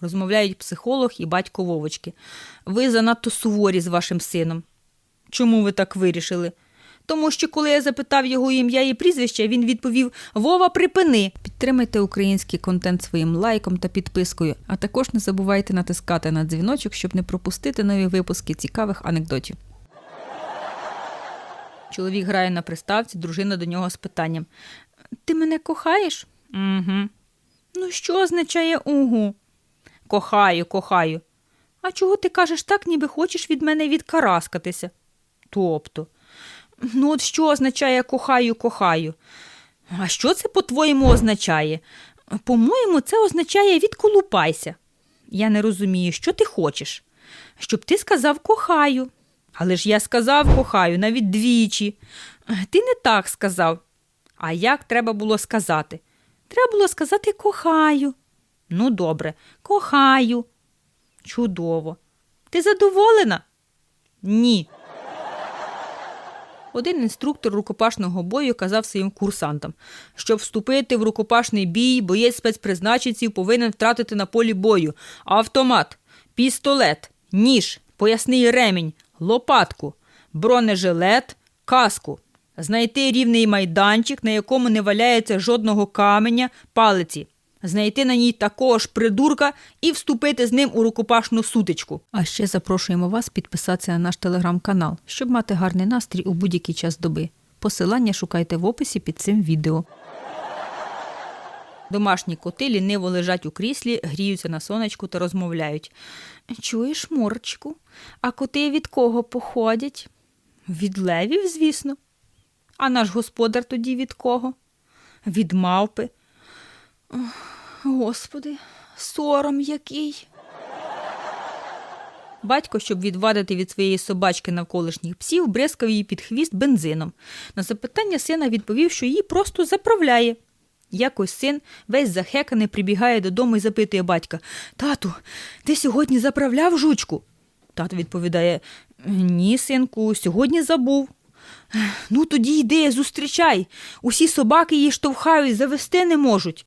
Розмовляють психолог і батько Вовочки. Ви занадто суворі з вашим сином. Чому ви так вирішили? Тому що коли я запитав його ім'я і прізвище, він відповів Вова, припини. Підтримайте український контент своїм лайком та підпискою, а також не забувайте натискати на дзвіночок, щоб не пропустити нові випуски цікавих анекдотів. Чоловік грає на приставці, дружина до нього з питанням: Ти мене кохаєш? Угу. Ну, що означає угу? Кохаю, кохаю. А чого ти кажеш так, ніби хочеш від мене відкараскатися? Тобто. Ну, от що означає кохаю, кохаю? А що це, по-твоєму, означає? По-моєму, це означає відколупайся. Я не розумію, що ти хочеш? Щоб ти сказав кохаю. Але ж я сказав кохаю навіть двічі. Ти не так сказав. А як треба було сказати? Треба було сказати кохаю. Ну, добре, кохаю. Чудово. Ти задоволена? Ні. Один інструктор рукопашного бою казав своїм курсантам, щоб вступити в рукопашний бій, боєць спецпризначенців повинен втратити на полі бою автомат, пістолет, ніж, поясний ремінь, лопатку, бронежилет, каску, знайти рівний майданчик, на якому не валяється жодного каменя, палиці, знайти на ній такого ж придурка і вступити з ним у рукопашну сутичку. А ще запрошуємо вас підписатися на наш телеграм-канал, щоб мати гарний настрій у будь-який час доби. Посилання шукайте в описі під цим відео. Домашні коти ліниво лежать у кріслі, гріються на сонечку та розмовляють. Чуєш, Морчику, а коти від кого походять? Від левів, звісно. А наш господар тоді від кого? Від мавпи. Господи, сором який. Батько, щоб відвадити від своєї собачки навколишніх псів, бризкав її під хвіст бензином. На запитання сина відповів, що її просто заправляє. Якось син, весь захеканий, прибігає додому і запитує батька Тату, ти сьогодні заправляв жучку? Тато відповідає Ні, синку, сьогодні забув. Ну, тоді йди, зустрічай. Усі собаки її штовхають, завести не можуть.